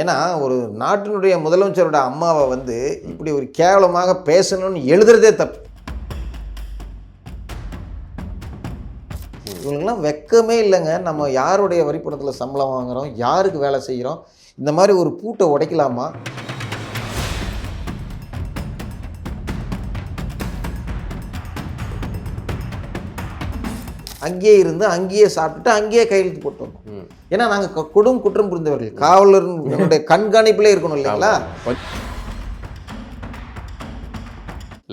ஏன்னா ஒரு நாட்டினுடைய முதலமைச்சரோட அம்மாவை வந்து இப்படி ஒரு கேவலமாக பேசணும்னு எழுதுறதே தப்பு. இவங்களுக்குலாம் வெக்கமே இல்லைங்க. நம்ம யாருடைய வரிப்பணத்தில் சம்பளம் வாங்குகிறோம் யாருக்கு வேலை செய்கிறோம் இந்த மாதிரி ஒரு பூட்டை உடைக்கலாமா? அங்கேயே இருந்து அங்கேயே சாப்பிட்டுட்டு அங்கேயே கையெழுத்து போட்டு வந்தோம். ஏன்னா நாங்கள் கொடும் குற்றம் புரிந்தவர்கள். காவலர்களுடைய கண்காணிப்பிலே இருக்கணும் இல்லைங்களா?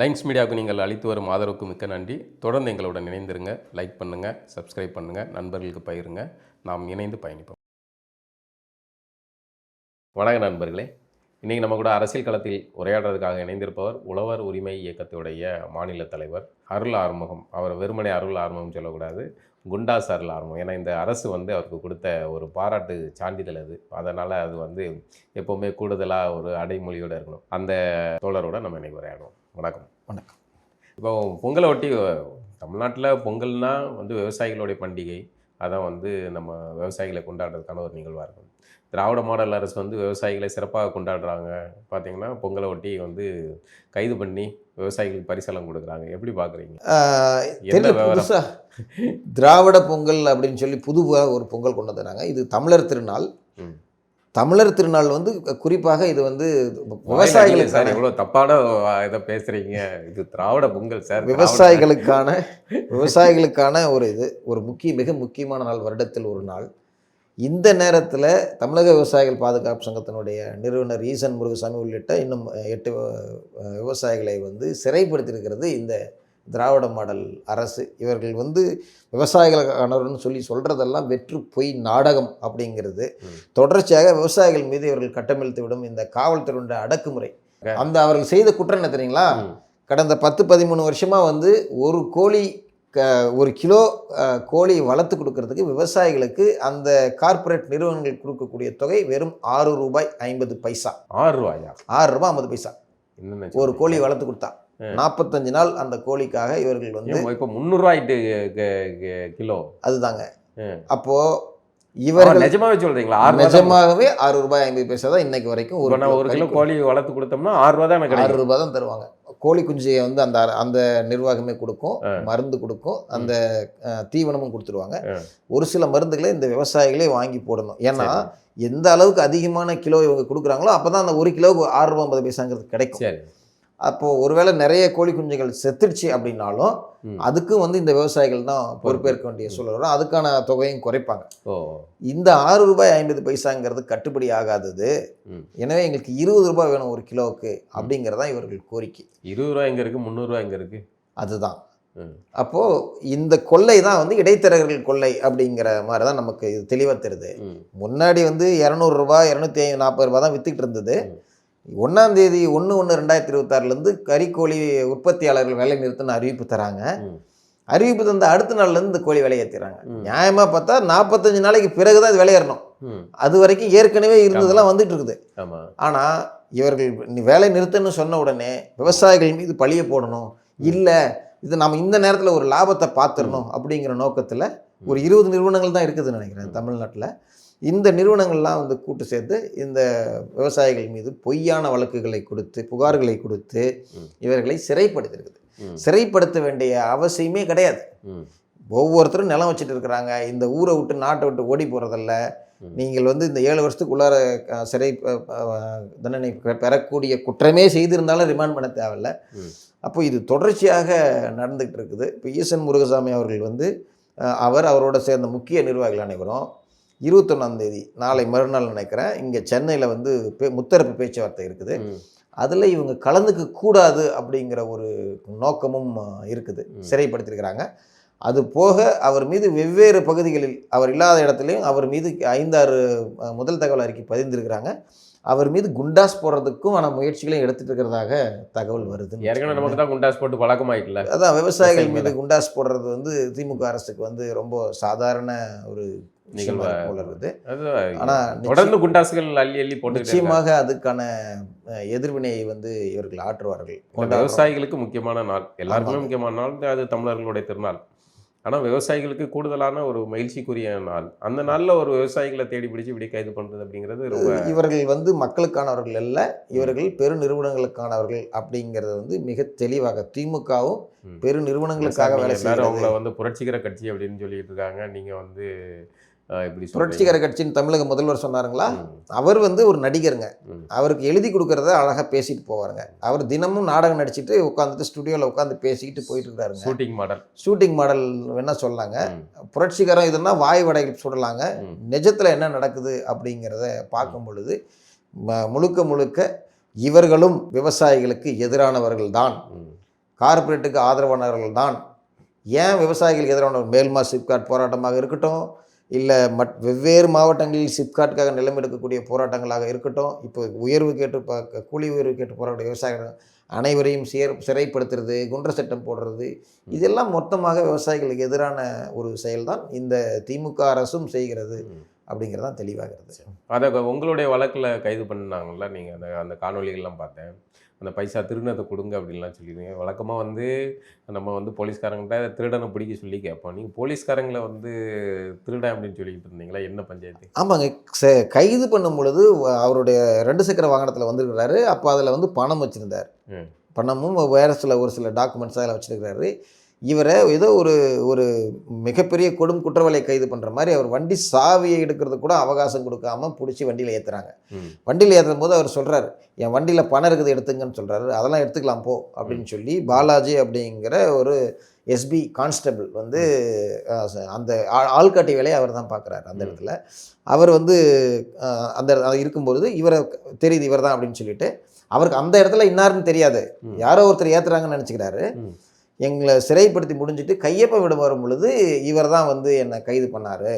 லைன்ஸ் மீடியாவுக்கு நீங்கள் அளித்து வரும் ஆதரவுக்கு மிக்க நன்றி. தொடர்ந்து எங்களுடன் இணைந்திருங்க. லைக் பண்ணுங்கள் சப்ஸ்கிரைப் பண்ணுங்கள் நண்பர்களுக்கு பகிருங்க. நாம் இணைந்து பயணிப்போம். வணக்கம் நண்பர்களே. இன்றைக்கி நம்ம கூட அரசியல் களத்தில் உரையாடுறதுக்காக இணைந்திருப்பவர் உழவர் உரிமை இயக்கத்துடைய மாநில தலைவர் அருள் ஆறுமுகம். அவர் வெறுமனே அருள் ஆறுமுகம் சொல்லக்கூடாது குண்டாஸ் அருள் ஆறுமுகம். ஏன்னா இந்த அரசு வந்து அவருக்கு கொடுத்த ஒரு பாராட்டு சான்றிதழ் அது. அதனால் அது வந்து எப்போவுமே கூடுதலாக ஒரு அடைமொழியோடு இருக்கணும். அந்த தோழரோட நம்ம இன்னைக்கு உரையாடுவோம். வணக்கம். வணக்கம். இப்போ பொங்கலை ஒட்டி தமிழ்நாட்டில் பொங்கல்னா வந்து விவசாயிகளுடைய பண்டிகை. அதான் வந்து நம்ம விவசாயிகளை கொண்டாடுறதுக்கான ஒரு நிகழ்வாக இருக்கும் திராவிட மாடல் அரசு வந்து விவசாயிகளை சிறப்பாக கொண்டாடுறாங்க. பார்த்தீங்கன்னா பொங்கலை ஒட்டி வந்து கைது பண்ணி விவசாயிகளுக்கு பரிசெல்லாம் கொடுக்குறாங்க. எப்படி பார்க்குறீங்க ஆஹ் என்ன தெரியல விவரம்? புதுசா திராவிட பொங்கல் அப்படின்னு சொல்லி புதுவாக ஒரு பொங்கல் கொண்டு வந்தாங்க இது தமிழர் திருநாள். தமிழர் திருநாள் வந்து குறிப்பாக இது வந்து சார் விவசாயிகளுக்கான எவ்வளோ தப்பான இதை பேசுகிறீங்க இது திராவிட பொங்கல் சார். விவசாயிகளுக்கான விவசாயிகளுக்கான ஒரு இது ஒரு முக்கிய மிக முக்கியமான நாள் வருடத்தில் ஒரு நாள். இந்த நேரத்தில் தமிழக விவசாயிகள் பாதுகாப்பு சங்கத்தினுடைய நிறுவனர் ஈசன் முருகசாமி உள்ளிட்ட இன்னும் எட்டு விவசாயிகளை வந்து சிறைப்படுத்தியிருக்கிறது இந்த திராவிட மாடல் அரசு. இவர்கள் வந்து விவசாயிகளுக்கானவர்னு சொல்லி சொல்கிறதெல்லாம் வெற்று பொய் நாடகம் அப்படிங்கிறது. தொடர்ச்சியாக விவசாயிகள் மீது இவர்கள் கட்டமெழுத்து விடும் இந்த காவல்துறையுடைய அடக்குமுறை. அந்த அவர்கள் செய்த குற்றம் என்ன தெரியுங்களா. கடந்த பத்து பதிமூணு வருஷமாக வந்து ஒரு கோழி க ஒரு கிலோ கோழி வளர்த்து கொடுக்கறதுக்கு விவசாயிகளுக்கு அந்த கார்ப்பரேட் நிறுவனங்கள் கொடுக்கக்கூடிய தொகை வெறும் ஆறு ரூபாய் ஐம்பது பைசா. ஆறு ரூபாயா? ஆறு ரூபாய் ஐம்பது பைசா. ஒரு? கோழி வளர்த்து கொடுத்தா. நாற்பத்தஞ்சு நாள் அந்த கோழிக்காக இவர்கள் வந்து இப்போ முந்நூறுரூவாயிட்டு கிலோ. அதுதாங்க. அப்போ இவர்கள் நிஜமாவே சொல்றீங்களா? ஆறு நிஜமாகவே ஆறு ரூபாய் ஐம்பது பைசா தான் இன்னைக்கு வரைக்கும் நான் ஒரு கிலோ கோழி வளர்த்து கொடுத்தோம்னா ஆறு ரூபா தான் எனக்கு ஆறு ரூபாய் தான் தருவாங்க. கோழி குஞ்சியை வந்து அந்த அந்த நிர்வாகமே கொடுக்கும். மருந்து கொடுக்கும் அந்த தீவனமும் கொடுத்துருவாங்க. ஒரு சில மருந்துகளை இந்த விவசாயிகளே வாங்கி போடணும் ஏன்னா. எந்த அளவுக்கு அதிகமான கிலோ இவங்க கொடுக்குறாங்களோ அப்போ தான் அந்த ஒரு கிலோவுக்கு ஆறு ரூபாய் ஐம்பது பைசாங்கிறது கிடைக்கும் அப்போது ஒருவேளை நிறைய கோழி குஞ்சுகள் செத்துருச்சு அப்படின்னாலும். அதுக்கும் வந்து இந்த விவசாயிகள் தான் பொறுப்பேற்க வேண்டிய சூழல் வரும் அதுக்கான தொகையும் குறைப்பாங்க. இந்த ஆறு ரூபாய் ஐம்பது பைசாங்கிறது கட்டுப்படி ஆகாதது. எனவே எங்களுக்கு இருபது ரூபாய் வேணும் ஒரு கிலோவுக்கு அப்படிங்கிறதான் இவர்கள் கோரிக்கை. இருபது ரூபா எங்க இருக்கு? முந்நூறுரூவா எங்க இருக்கு? அதுதான். அப்போது இந்த கொள்ளை தான் வந்து இடைத்தரகர்கள் கொள்ளை அப்படிங்கிற மாதிரி தான் நமக்கு இது தெளிவாக தெரியுது. ம். முன்னாடி வந்து இரநூறுபா இரநூத்தி நாற்பது ரூபா தான் வித்துக்கிட்டு இருந்தது. ஒன்றாம் தேதி ஒன்று ஒன்று ரெண்டாயிரத்தி இருபத்தாறுலேருந்து கறிக்கோழி உற்பத்தியாளர்கள் வேலை நிறுத்தம்னு அறிவிப்பு தராங்க. அறிவிப்பு தந்த அடுத்த நாள்லேருந்து இந்த கோழி விலையேற்றுறாங்க. நியாயமாக பார்த்தா நாற்பத்தஞ்சு நாளைக்கு பிறகு தான் இது விலையேறணும். அது வரைக்கும் ஏற்கனவே இருந்ததெல்லாம் வந்துட்டு இருக்குது ஆமா. ஆனால் இவர்கள் வேலை நிறுத்தன்னு சொன்ன உடனே விவசாயிகள் மீது பழிய போடணும். இல்லை இது நம்ம இந்த நேரத்தில் ஒரு லாபத்தை பார்த்துடணும் அப்படிங்கிற நோக்கத்தில் ஒரு இருபது நிறுவனங்கள் தான் இருக்குதுன்னு நினைக்கிறேன் தமிழ்நாட்டில். இந்த நிறுவனங்கள்லாம் வந்து கூட்டு சேர்த்து இந்த விவசாயிகள் மீது பொய்யான வழக்குகளை கொடுத்து புகார்களை கொடுத்து. இவர்களை சிறைப்படுத்திருக்குது. சிறைப்படுத்த வேண்டிய அவசியமே கிடையாது. ஒவ்வொருத்தரும் நிலம் வச்சுட்டு இருக்கிறாங்க இந்த ஊரை விட்டு நாட்டை விட்டு ஓடி போகிறதில்ல. நீங்கள் வந்து இந்த ஏழு வருஷத்துக்குள்ளார சிறை தண்டனை பெறக்கூடிய குற்றமே செய்திருந்தாலும் ரிமாண்ட் பண்ண தேவையில்ல. அப்போ இது தொடர்ச்சியாக நடந்துகிட்டு இருக்குது இப்போ ஈசன் முருகசாமி அவர்கள் வந்து அவர் அவரோட சேர்ந்த முக்கிய நிர்வாகிகள் அனைவரும் இருபத்தொன்னாம் தேதி நாளை மறுநாள் நினைக்கிறேன். இங்கே சென்னையில் வந்து பே முத்தரப்பு பேச்சுவார்த்தை இருக்குது. அதில் இவங்க கலந்துக்க கூடாது அப்படிங்கிற ஒரு நோக்கமும் இருக்குது. சிறைப்படுத்தியிருக்கிறாங்க. அது போக அவர் மீது வெவ்வேறு பகுதிகளில் அவர் இல்லாத இடத்துலையும் அவர் மீது ஐந்தாறு முதல் தகவல் அறிக்கை பதிந்திருக்கிறாங்க. அவர் மீது குண்டாஸ் போடுறதுக்கும் ஆன முயற்சிகளையும் எடுத்துட்டு இருக்கிறதாக தகவல் வருது ஏற்கனவே நமக்கு தான் குண்டாஸ் போட்டு பழக்கமாயிட்டுல. அதான் விவசாயிகள் மீது குண்டாஸ் போடுறது வந்து திமுக அரசுக்கு வந்து ரொம்ப சாதாரண ஒரு நிகழ்வா- போல இருக்குது அது ஆனா தொடர்ந்து குண்டாசுகள் அள்ளி அள்ளி போட்டு நிச்சயமாக அதுக்கான எதிர்வினையை வந்து இவர்கள் ஆற்றுவார்கள். விவசாயிகளுக்கு முக்கியமான நாள். எல்லாருக்குமே. முக்கியமான நாள் அது தமிழர்களுடைய திருநாள். ஆனால் விவசாயிகளுக்கு கூடுதலான ஒரு மகிழ்ச்சிக்குரிய நாள். அந்த நாளில் ஒரு விவசாயிகளை தேடி பிடிச்சி இப்படி கைது பண்ணுறது அப்படிங்கிறது ரொம்ப இவர்கள் வந்து மக்களுக்கானவர்கள் அல்ல இவர்கள் பெரு நிறுவனங்களுக்கானவர்கள் அப்படிங்கிறது வந்து மிக தெளிவாக திமுகவும் ம். பெரு நிறுவனங்களுக்காக வேலை செய்கிறது. அவங்கள வந்து புரட்சிகர கட்சி அப்படின்னு சொல்லிட்டு இருக்காங்க. நீங்கள் வந்து இப்படி. புரட்சிகர கட்சின்னு தமிழக முதல்வர் சொன்னாருங்களா? அவர் வந்து ஒரு நடிகருங்க. அவருக்கு எழுதி கொடுக்கறத அழகாக பேசிட்டு போவாருங்க. அவர் தினமும் நாடகம் நடிச்சிட்டு உட்காந்துட்டு ஸ்டுடியோவில் உட்காந்து பேசிக்கிட்டு போயிட்டு இருக்காருங்க. Shooting model. ஷூட்டிங் மாடல் வேணா சொல்லாங்க. புரட்சிகரம் இதுன்னா வாய் வடைகள் சுடலாங்க. நிஜத்தில் என்ன நடக்குது அப்படிங்கிறத பார்க்கும் பொழுது முழுக்க முழுக்க இவர்களும் விவசாயிகளுக்கு எதிரானவர்கள் தான் ம், கார்ப்பரேட்டுக்கு ஆதரவானவர்கள் தான் ஏன் விவசாயிகளுக்கு எதிரான மேல்மா சிப்காட் போராட்டமாக இருக்கட்டும் இல்லை மட் வெவ்வேறு மாவட்டங்களில் சிப்காட்டுக்காக நிலம் எடுக்கக்கூடிய போராட்டங்களாக இருக்கட்டும் இப்போ உயர்வு கேட்டு ப- கூலி உயர்வு கேட்டு போராட விவசாயிகள் அனைவரையும் சியர் சிறைப்படுத்துறது குன்ற சட்டம் போடுறது இதெல்லாம் மொத்தமாக விவசாயிகளுக்கு எதிரான ஒரு செயல்தான் இந்த திமுக அரசும் செய்கிறது. ம். அப்படிங்கிறது தான் தெளிவாகிறது. அதை உங்களுடைய வழக்கில் கைது பண்ணாங்கல்ல நீங்கள் அந்த அந்த காணொளிகள்லாம் பார்த்தேன். அந்த பைசா திருநத்தை கொடுங்க அப்படின்லாம் சொல்லிடுங்க வழக்கமாக வந்து நம்ம வந்து போலீஸ்காரங்கிட்ட திருடனை பிடிக்க சொல்லி கேட்போம். நீங்கள் போலீஸ்காரங்களை வந்து திருடன் அப்படின்னு சொல்லிட்டு இருந்தீங்களா? என்ன பஞ்சாயத்து? ஆமாங்க. கைது பண்ணும் பொழுது அவருடைய ரெண்டு சக்கர வாகனத்தில் வந்திருக்கிறாரு. அப்போ அதில் வந்து பணம் வச்சுருந்தார். பணமும் வேறு சில ஒரு சில டாக்குமெண்ட்ஸ் அதில் வச்சுருக்கிறாரு. இவரை ஏதோ ஒரு ஒரு மிகப்பெரிய கொடும் குற்றவாளியை கைது பண்ணுற மாதிரி அவர் வண்டி சாவியை எடுக்கிறது கூட அவகாசம் கொடுக்காம பிடிச்சி வண்டியில் ஏற்றுறாங்க வண்டியில் ஏற்றும் போது அவர் சொல்கிறார் என் வண்டியில் பணம் இருக்குது எடுத்துங்கன்னு சொல்கிறாரு அதெல்லாம் எடுத்துக்கலாம் போ. அப்படின்னு சொல்லி பாலாஜி அப்படிங்கிற ஒரு எஸ்பி கான்ஸ்டபிள் வந்து அந்த ஆள்- ஆள்காட்டி வேலையை அவர் தான் பார்க்குறாரு அந்த. இடத்துல. அவர் வந்து அந்த அது இருக்கும்பொழுது இவரை தெரியுது இவர் தான் அப்படின்னு சொல்லிட்டு அவருக்கு அந்த இடத்துல இன்னாருன்னு தெரியாது. யாரோ ஒருத்தர் ஏற்றுறாங்கன்னு நினச்சிக்கிறாரு. எங்களை சிறைப்படுத்தி முடிஞ்சிட்டு கையப்ப விட வரும் பொழுது இவர் தான் வந்து என்னை கைது பண்ணாரு.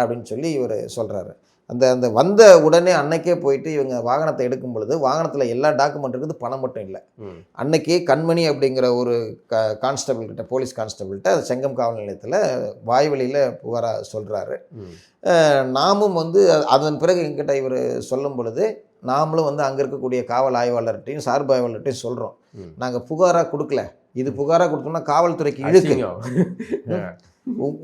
அப்படின்னு சொல்லி இவர் சொல்கிறாரு அந்த அந்த வந்த உடனே அன்னைக்கே போயிட்டு இவங்க வாகனத்தை எடுக்கும் பொழுது வாகனத்தில் எல்லா டாக்குமெண்ட் இருக்குது பணம் மட்டும் இல்லை. அன்னைக்கே கண்மணி அப்படிங்கிற ஒரு க கான்ஸ்டபிள் கிட்ட போலீஸ் கான்ஸ்டபிள்கிட்ட செங்கம் காவல் நிலையத்தில் வாய்வழியில் புகாராக சொல்கிறாரு நாமும் வந்து அதன் பிறகு எங்கிட்ட இவர் சொல்லும் பொழுது நாமளும் வந்து அங்கே இருக்கக்கூடிய காவல் ஆய்வாளர்கிட்டையும் சார்பு ஆய்வாளர்கிட்டையும் சொல்கிறோம் நாங்கள் புகாராக கொடுக்கல. இது புகாராக கொடுத்தோம்னா காவல்துறைக்கு இழுக்கு.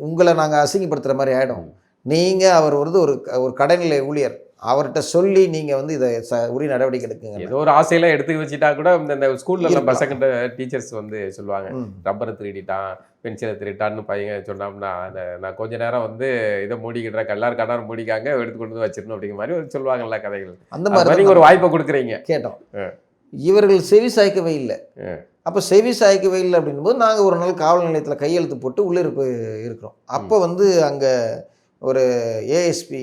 உங்களை நாங்கள் அசிங்கப்படுத்துகிற மாதிரி ஆகிடும் நீங்கள் அவர் வந்து ஒரு ஒரு கடைநிலை ஊழியர். அவர்கிட்ட சொல்லி நீங்கள் வந்து இதை ச உரிய நடவடிக்கை எடுக்குங்க. ஏதோ ஒரு ஆசையில எடுத்து வச்சுட்டா கூட இந்த ஸ்கூல்ல. பசங்கிட்ட டீச்சர்ஸ் வந்து சொல்லுவாங்க. ரப்பரை திருடிட்டான் பென்சிலை திருட்டான்னு பையன் சொன்னோம்னா அந்த நான் கொஞ்ச நேரம் வந்து இதை மூடிக்கிட்டேன் எல்லாரும் கண்ணாரு மூடிக்காங்க எடுத்து கொண்டு வந்து வச்சிடணும் அப்படிங்கிற மாதிரி ஒரு சொல்லுவாங்கல்ல கதைகள். அந்த மாதிரி ஒரு வாய்ப்பை கொடுக்குறீங்க. கேட்டோம். இவர்கள் செவி சாய்க்கவே இல்லை. அப்போ செவி சாய்க்கவே இல்லை அப்படின்போது நாங்கள் ஒரு நாள் காவல் நிலையத்தில் கையெழுத்து போட்டு உள்ளே இருப்பு இருக்கிறோம். அப்போ வந்து அங்கே ஒரு ஏஎஸ்பி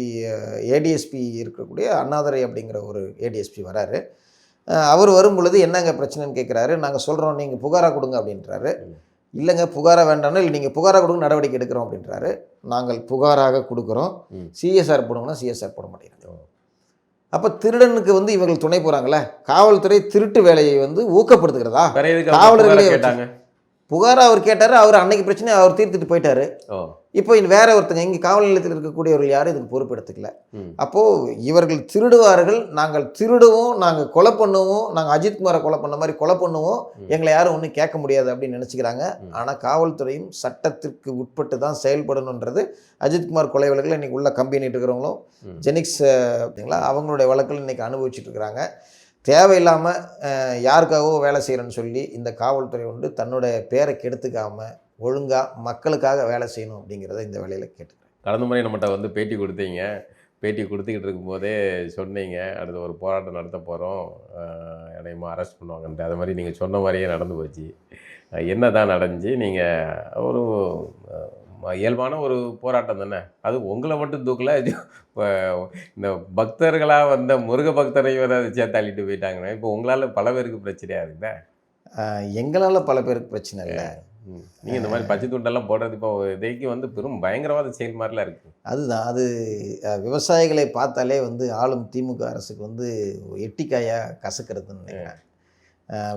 ஏடிஎஸ்பி இருக்கக்கூடிய அண்ணாதுரை அப்படிங்கிற ஒரு ஏடிஎஸ்பி வராரு. அவர் வரும் பொழுது என்னங்க பிரச்சனைன்னு கேட்குறாரு நாங்கள் சொல்கிறோம் நீங்கள் புகாராக கொடுங்க அப்படின்றாரு. இல்லைங்க புகாராக வேண்டாம்னா இல்லை. நீங்கள் புகாராக கொடுங்க நடவடிக்கை எடுக்கிறோம் அப்படின்றாரு. நாங்கள் புகாராக கொடுக்குறோம். சிஎஸ்ஆர் போடுங்கன்னா சிஎஸ்ஆர் போட மாட்டேங்கிறோம் அப்போ திருடனுக்கு வந்து இவர்கள் துணை போகிறாங்களே காவல்துறை திருட்டு வேலையை வந்து ஊக்கப்படுத்துகிறதா? காவலர்களே கேட்டாங்க? புகாராக அவர் கேட்டார் அவர் அன்னைக்கு பிரச்சனையை அவர் தீர்த்துட்டு போயிட்டாரு. இப்போ வேற ஒருத்தங்க இங்கே காவல் நிலையத்தில் இருக்கக்கூடியவர்கள் யாரும் இதுக்கு பொறுப்பு எடுத்துக்கல ம். அப்போது இவர்கள் திருடுவார்கள் நாங்கள் திருடுவோம் நாங்கள் கொலை பண்ணுவோம் நாங்கள் அஜித்குமாரை கொலை பண்ண மாதிரி கொலை பண்ணுவோம். எங்களை யாரும் ஒன்றும் கேட்க முடியாது அப்படின்னு நினச்சிக்கிறாங்க. ஆனால் காவல்துறையும் சட்டத்திற்கு உட்பட்டு தான் செயல்படணுன்றது. அஜித்குமார் கொலை வழக்கில் இன்றைக்கி உள்ள கம்பெனிட்டு இருக்கிறவங்களும். ஜெனிக்ஸ் அஹ், பார்த்தீங்களா அவங்களுடைய வழக்கில் இன்றைக்கி அனுபவிச்சுட்டு இருக்கிறாங்க. தேவையில்லாமல் யாருக்காகவோ வேலை செய்கிறேன்னு சொல்லி இந்த காவல்துறை வந்து தன்னுடைய பேரை கெடுத்துக்காமல் ஒழுங்காக மக்களுக்காக வேலை செய்யணும் அப்படிங்கிறத இந்த வேலையில் கேட்டுக்கிறேன் கடந்த முறை நம்மகிட்ட வந்து பேட்டி கொடுத்தீங்க. பேட்டி கொடுத்துக்கிட்டு இருக்கும்போதே சொன்னீங்க. அடுத்த ஒரு போராட்டம் நடத்த போகிறோம் என்னையுமா அரெஸ்ட் பண்ணுவாங்கன்ட்டு. அது மாதிரி நீங்கள் சொன்ன மாதிரியே நடந்து போச்சு. என்ன தான் நடந்துச்சு? நீங்கள் ஒரு இயல்பான ஒரு போராட்டம் தானே? அது உங்களை மட்டும் தூக்கல இந்த பக்தர்களாக வந்த முருக பக்தரை வேற சேர்த்து தள்ளிட்டு போயிட்டாங்கன்னா இப்போ உங்களால் பல பேருக்கு பிரச்சனையாக இருக்குதா எங்களால் பல பேருக்கு பிரச்சனை இல்லை. நீங்கள் இந்த மாதிரி பச்சை துண்டெல்லாம் போடுறது இப்போ இதைக்கு வந்து பெரும் பயங்கரவாத செயல் மாதிரிலாம் இருக்குது அதுதான். அது விவசாயிகளை பார்த்தாலே வந்து ஆளும் திமுக அரசுக்கு வந்து எட்டிக்காயாக கசக்கிறதுன்னு நினைக்கிறேன்.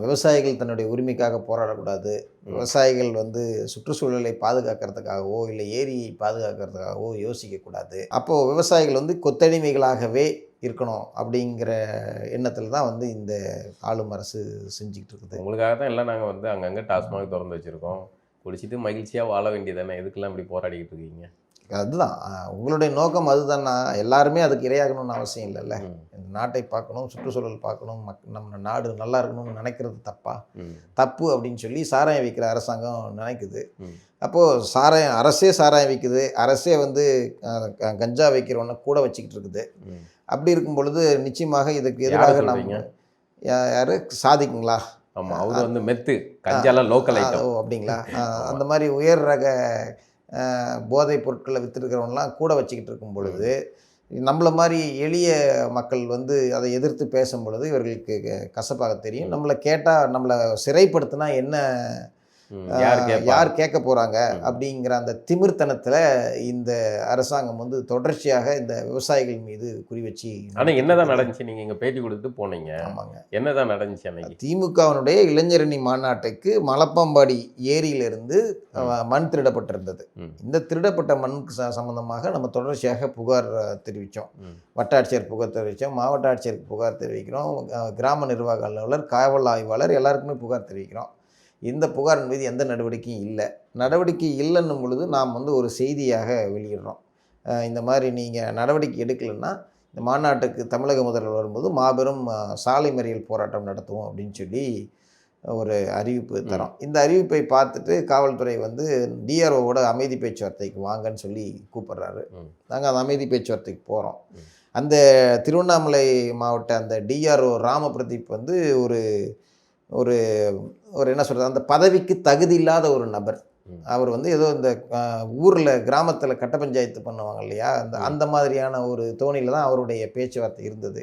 விவசாயிகள் தன்னுடைய உரிமைக்காக போராடக்கூடாது. விவசாயிகள் வந்து சுற்றுச்சூழலை பாதுகாக்கிறதுக்காகவோ இல்லை ஏரியை பாதுகாக்கிறதுக்காகவோ யோசிக்கக்கூடாது. அப்போது விவசாயிகள் வந்து கொத்தடிமைகளாகவே இருக்கணும் அப்படிங்கிற எண்ணத்தில் தான் வந்து இந்த ஆளும் அரசு செஞ்சுக்கிட்டு இருக்குது. உங்களுக்காக தான் எல்லாம் நாங்கள் வந்து அங்கங்கே டாஸ்மாக் திறந்து வச்சுருக்கோம். குடிச்சிட்டு மகிழ்ச்சியாக வாழ வேண்டியதானே எதுக்கெல்லாம் இப்படி போராடிக்கிட்டு இருக்கீங்க? அதுதான். உங்களுடைய நோக்கம் அதுதானா? எல்லாருமே அதுக்கு இரையாகணும்னு அவசியம் இல்லைல்ல. இந்த நாட்டை பார்க்கணும் சுற்றுச்சூழல் பார்க்கணும் மக் நம்ம நாடு நல்லா இருக்கணும்னு நினைக்கிறது தப்பா? தப்பு அப்படின்னு சொல்லி சாராயம் விற்கிற அரசாங்கம் நினைக்குது. அப்போது சாராயம் அரசே சாராயம் விற்குது அரசே வந்து கஞ்சா வைக்கிறவனை கூட வச்சுக்கிட்டு இருக்குது. அப்படி இருக்கும் பொழுது நிச்சயமாக இதுக்கு எதிராக? நம்ம யாரு? சாதிக்குங்களா? ஆமா அவர் வந்து மெத்து கஞ்சாலாம் லோக்கல் ஐட்டம் ஓ அப்படிங்களா? அந்த மாதிரி உயர் ரக போதைப் பொருட்களை விற்றுருக்கிறவங்களாம் கூட வச்சுக்கிட்டு இருக்கும் பொழுது நம்மளை மாதிரி எளிய மக்கள் வந்து அதை எதிர்த்து பேசும் பொழுது இவர்களுக்கு க- கசப்பாக தெரியும். நம்மளை கேட்டால் நம்மளை சிறைப்படுத்தினா என்ன யார் கேட்க போகிறாங்க. அப்படிங்கிற அந்த திமிர்த்தனத்தில் இந்த அரசாங்கம் வந்து தொடர்ச்சியாக இந்த விவசாயிகள் மீது குறி வச்சு ஆனா என்னதான் நடந்துச்சு? நீங்க இங்க பேட்டி கொடுத்து போனீங்க. ஆமாங்க. என்னதான் நடந்துச்சு அன்னைக்கு? திமுகவினுடைய இளைஞரணி மாநாட்டுக்கு மலப்பம்பாடி ஏரியிலிருந்து மண் திருடப்பட்டிருந்தது. இந்த திருடப்பட்ட ச- சம்பந்தமாக நம்ம தொடர்ச்சியாக புகார் தெரிவித்தோம். வட்டாட்சியர் புகார் தெரிவித்தோம் மாவட்ட ஆட்சியருக்கு புகார் தெரிவிக்கிறோம். கிராம நிர்வாக அலுவலர் காவல் ஆய்வாளர் எல்லாருக்குமே புகார் தெரிவிக்கிறோம். இந்த புகாரின் மீது எந்த நடவடிக்கையும் இல்லை. நடவடிக்கை இல்லைன்னும் பொழுது நாம் வந்து ஒரு செய்தியாக வெளியிடுறோம். இந்த மாதிரி நீங்கள் நடவடிக்கை எடுக்கலைன்னா இந்த மாநாட்டுக்கு தமிழக முதல்வர் வரும்போது மாபெரும் சாலை மறியல் போராட்டம் நடத்துவோம் அப்படின்னு சொல்லி ஒரு அறிவிப்பு தரோம். இந்த அறிவிப்பை பார்த்துட்டு காவல்துறை வந்து டிஆர்ஓவோட அமைதி பேச்சுவார்த்தைக்கு வாங்கன்னு சொல்லி கூப்பிடுறாரு. நாங்கள் அந்த அமைதி பேச்சுவார்த்தைக்கு போகிறோம். அந்த திருவண்ணாமலை மாவட்ட அந்த டிஆர்ஓ ராமபிரதீப் வந்து ஒரு ஒரு ஒரு என்ன சொல்கிறது அந்த பதவிக்கு தகுதி இல்லாத ஒரு நபர். அவர் வந்து ஏதோ இந்த ஊரில் கிராமத்தில் கட்ட பஞ்சாயத்து பண்ணுவாங்க இல்லையா அந்த. அந்த மாதிரியான ஒரு தோணியில் தான் அவருடைய பேச்சுவார்த்தை இருந்தது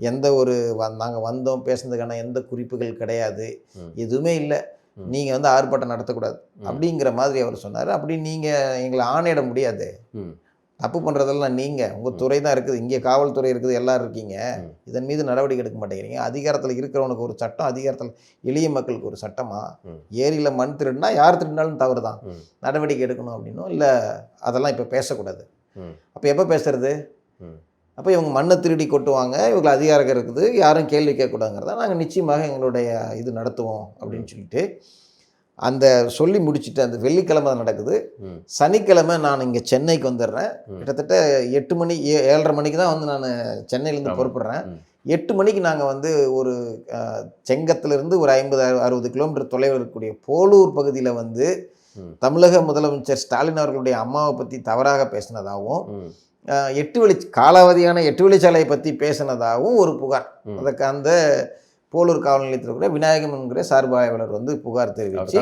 எந்த ஒரு நாங்கள் வந்தோம் பேசுனதுக்கான எந்த குறிப்புகள் கிடையாது. எதுவுமே இல்லை. நீங்கள் வந்து ஆர்ப்பாட்டம் நடத்தக்கூடாது. அப்படிங்கிற மாதிரி அவர் சொன்னார் அப்படி நீங்கள் எங்களை ஆணையிட முடியாது. தப்பு பண்ணுறதெல்லாம் நீங்கள் உங்கள் துறை தான் இருக்குது. இங்கே காவல்துறை இருக்குது. எல்லாரும் இருக்கீங்க. இதன் மீது நடவடிக்கை எடுக்க மாட்டேங்கிறீங்க. அதிகாரத்தில் இருக்கிறவனுக்கு ஒரு சட்டம் அதிகாரத்தில் எளிய மக்களுக்கு ஒரு சட்டமா? ம். ஏரியில் மண் திருடினா யார் திருடினாலும் தவறு தான். நடவடிக்கை எடுக்கணும் அப்படின்னும் இல்லை அதெல்லாம் இப்போ பேசக்கூடாது. அப்போ எப்போ பேசுறது. அப்போ இவங்க மண்ணை திருடி கொட்டுவாங்க. இவங்க அதிகாரம் இருக்குது. யாரும் கேள்வி கேட்கக்கூடாங்கிறத நாங்கள் நிச்சயமாக எங்களுடைய இது நடத்துவோம் அப்படின்னு சொல்லிட்டு அந்த சொல்லி முடிச்சுட்டு அந்த வெள்ளிக்கிழமை நடக்குது. சனிக்கிழமை நான் இங்கே சென்னைக்கு வந்துடுறேன். கிட்டத்தட்ட எட்டு மணி ஏ- ஏழரை மணிக்கு தான் வந்து நான் சென்னையிலேருந்து. புறப்படுறேன். எட்டு மணிக்கு நாங்கள் வந்து ஒரு செங்கத்திலிருந்து ஒரு ஐம்பது அறுபது கிலோமீட்டர் தொலைவில் இருக்கக்கூடிய போலூர் பகுதியில் வந்து. தமிழக முதலமைச்சர் ஸ்டாலின் அவர்களுடைய அம்மாவை பற்றி தவறாக பேசினதாகவும் எட்டு வழி காலாவதியான எட்டு வழிச்சாலையை பற்றி பேசினதாகவும் ஒரு புகார். அதுக்கு அந்த போலூர் காவல் நிலையத்தில் கூட விநாயகம் என்கிற சார்பு ஆய்வாளர் வந்து புகார் தெரிவித்து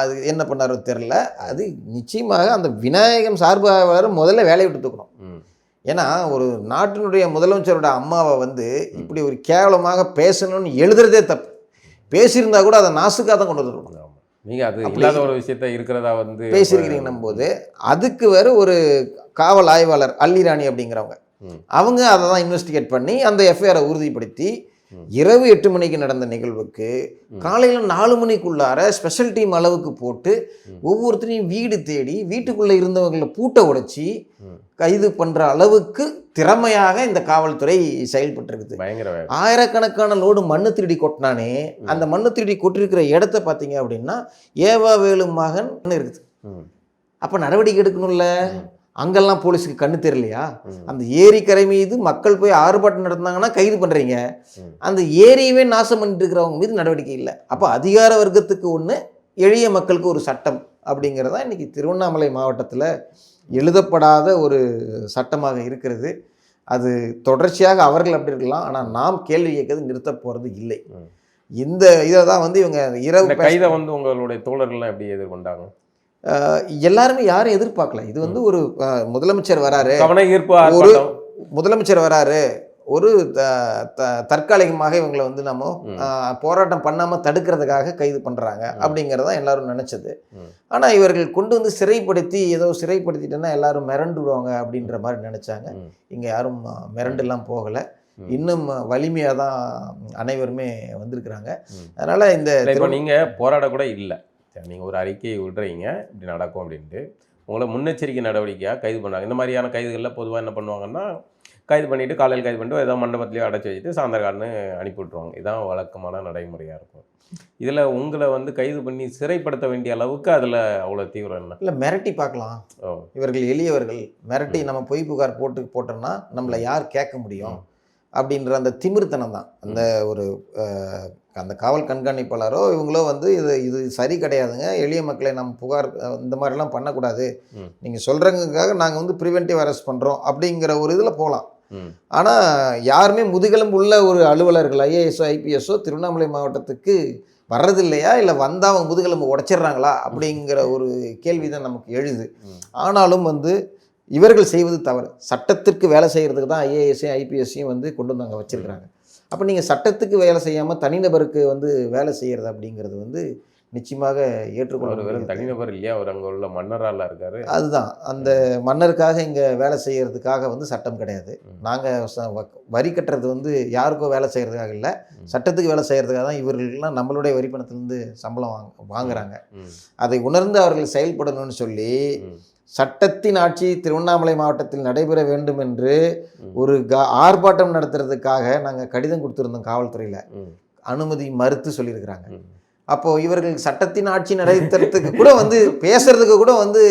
அது என்ன பண்ணாரோ தெரில அது நிச்சயமாக அந்த விநாயகம் சார்பு ஆய்வாளர் முதல்ல வேலையை விட்டு தூக்கணும். ஏன்னா ஒரு நாட்டினுடைய முதலமைச்சரோட அம்மாவை வந்து இப்படி ஒரு கேவலமாக பேசணும்னு எழுதுறதே தப்பு பேசியிருந்தா கூட அதை நாசுக்காக தான் கொண்டு வந்துருக்கணும் ஆமா. நீங்க அது இல்லாத ஒரு விஷயத்த இருக்கிறதா வந்து பேசியிருக்கிறீங்கன்னும் போது அதுக்கு வேற ஒரு காவல் ஆய்வாளர் அல்லிராணி அப்படிங்கிறவங்க. அவங்க அதை தான் இன்வெஸ்டிகேட் பண்ணி அந்த எஃப்ஐஆரை உறுதிப்படுத்தி. இரவு எட்டு மணிக்கு நடந்த நிகழ்வுக்கு. காலையில் நாலு மணிக்குள்ளார ஸ்பெஷல் டீம் அளவுக்கு போட்டு. ஒவ்வொருத்தரையும் வீடு தேடி வீட்டுக்குள்ளே இருந்தவங்களை பூட்டை உடைச்சி. கைது பண்ணுற அளவுக்கு திறமையாக இந்த காவல்துறை செயல்பட்டிருக்குது ஆயிரக்கணக்கான லோடு மண்ணு திருடி கொட்டினானே. அந்த மண்ணு திருடி கொட்டிருக்கிற இடத்த பார்த்தீங்க அப்படின்னா ஏவா வேலு மகன் இருக்குது. அப்போ நடவடிக்கை எடுக்கணும்ல. அங்கெல்லாம் போலீஸுக்கு கண்ணு தெரியலையா. அந்த ஏரிக்கரை மீது மக்கள் போய் ஆர்ப்பாட்டம் நடத்தினாங்கன்னா கைது பண்ணுறீங்க. அந்த ஏரியவே நாசம் பண்ணிட்டு இருக்கிறவங்க மீது நடவடிக்கை இல்லை. அப்போ அதிகார வர்க்கத்துக்கு ஒன்று எளிய மக்களுக்கு ஒரு சட்டம் அப்படிங்கிறதா இன்னைக்கு திருவண்ணாமலை மாவட்டத்தில் எழுதப்படாத ஒரு சட்டமாக இருக்கிறது. அது தொடர்ச்சியாக அவர்கள் அப்படி இருக்கலாம். ஆனால் நாம் கேள்வி கேட்கறது நிறுத்த போகிறது இல்லை. இந்த இதை தான் வந்து இவங்க இரவு கைதை வந்து உங்களுடைய தோழர்கள்லாம் எப்படி எதிர்கொண்டாங்க? எல்லாருமே யாரும் எதிர்பார்க்கல. இது வந்து ஒரு முதலமைச்சர் வராரு. ஒரு முதலமைச்சர் வராரு. ஒரு தற்காலிகமாக இவங்களை வந்து நம்ம போராட்டம் பண்ணாம தடுக்கிறதுக்காக கைது பண்றாங்க ம். அப்படிங்கிறத எல்லாரும் நினைச்சது. ம். ஆனா இவர்கள் கொண்டு வந்து சிறைப்படுத்தி ஏதோ சிறைப்படுத்திட்டேன்னா எல்லாரும் மிரண்டுடுவாங்க அப்படின்ற மாதிரி நினைச்சாங்க. இங்க யாரும் மிரண்டுலாம் போகல. இன்னும் வலிமையா தான் அனைவருமே வந்திருக்கிறாங்க. அதனால இந்த இல்லை இப்போ திரு- நீங்க போராட கூட இல்லை. சரி நீங்கள் ஒரு அறிக்கையை விடுறீங்க இப்படி நடக்கும் அப்படின்ட்டு. உங்களை முன்னெச்சரிக்கை நடவடிக்கையாக கைது பண்ணாங்க இந்த மாதிரியான கைதுகளில் பொதுவாக என்ன பண்ணுவாங்கன்னா கைது பண்ணிட்டு காலையில் கைது பண்ணிட்டு ஏதோ மண்டபத்திலேயோ அடைச்சி வச்சுட்டு சாயந்தரக்காரன்னு அனுப்பி விட்ருவாங்க இதான் வழக்கமான நடைமுறையாக இருக்கும். இதில் உங்களை வந்து கைது பண்ணி சிறைப்படுத்த வேண்டிய அளவுக்கு அதில் அவ்வளோ தீவிரம் என்ன? இல்லை மிரட்டி பார்க்கலாம். ஓ. இவர்கள் எளியவர்கள். மிரட்டி நம்ம பொய் புகார் போட்டு போட்டோம்னா நம்மளை யார் கேட்க முடியும்? அப்படின்ற அந்த திமிர்த்தனம் தான் அந்த ஒரு அந்த காவல் கண்காணிப்பாளரோ இவங்களோ வந்து இது இது சரி கிடையாதுங்க. எளிய மக்களை நம்ம புகார் இந்த மாதிரிலாம் பண்ணக்கூடாது. நீங்கள் சொல்கிறதுக்காக நாங்கள் வந்து ப்ரிவென்டிவ் அரெஸ்ட் பண்ணுறோம் அப்படிங்கிற ஒரு இதில் போகலாம் ஆனால் யாருமே முதுகெலும்பு உள்ள ஒரு அலுவலர்கள் ஐஏஎஸ்ஓ ஐபிஎஸ்ஓ திருவண்ணாமலை மாவட்டத்துக்கு வர்றதில்லையா? இல்லை வந்தால் அவங்க முதுகெலும்பு உடைச்சிடுறாங்களா? அப்படிங்கிற ஒரு கேள்வி தான் நமக்கு எழுது. ஆனாலும் வந்து இவர்கள் செய்வது தவறு. சட்டத்திற்கு வேலை செய்கிறதுக்கு தான் ஐஏஎஸ்ஸையும் ஐபிஎஸ்ஸையும் வந்து கொண்டு வந்து அங்கே வச்சிருக்கிறாங்க. அப்போ நீங்கள் சட்டத்துக்கு வேலை செய்யாமல் தனிநபருக்கு வந்து வேலை செய்கிறது அப்படிங்கிறது வந்து நிச்சயமாக ஏற்றுக்கொள்ள வெறும். தனிநபர் இல்லையா? அவர் அங்கே உள்ள மன்னரால இருக்காரு? அதுதான். அந்த மன்னருக்காக இங்கே வேலை செய்யறதுக்காக வந்து சட்டம் கிடையாது. நாங்கள் வரி கட்டுறது வந்து யாருக்கோ வேலை செய்கிறதுக்காக இல்லை. சட்டத்துக்கு வேலை செய்கிறதுக்காக தான் இவர்கள்லாம் நம்மளுடைய வரி பணத்திலேருந்து சம்பளம் வாங்க வாங்குறாங்க. அதை உணர்ந்து அவர்கள் செயல்படணும்னு சொல்லி சட்டத்தின் ஆட்சி திருவண்ணாமலை மாவட்டத்தில் நடைபெற வேண்டும் என்று. ஒரு கா- ஆர்ப்பாட்டம் நடத்துறதுக்காக நாங்கள் கடிதம் கொடுத்துருந்தோம் காவல்துறையில். அனுமதி மறுத்து சொல்லியிருக்கிறாங்க. ம். அப்போ இவர்கள் சட்டத்தின் ஆட்சி நடத்துறதுக்கு கூட வந்து பேசுறதுக்கு கூட வந்து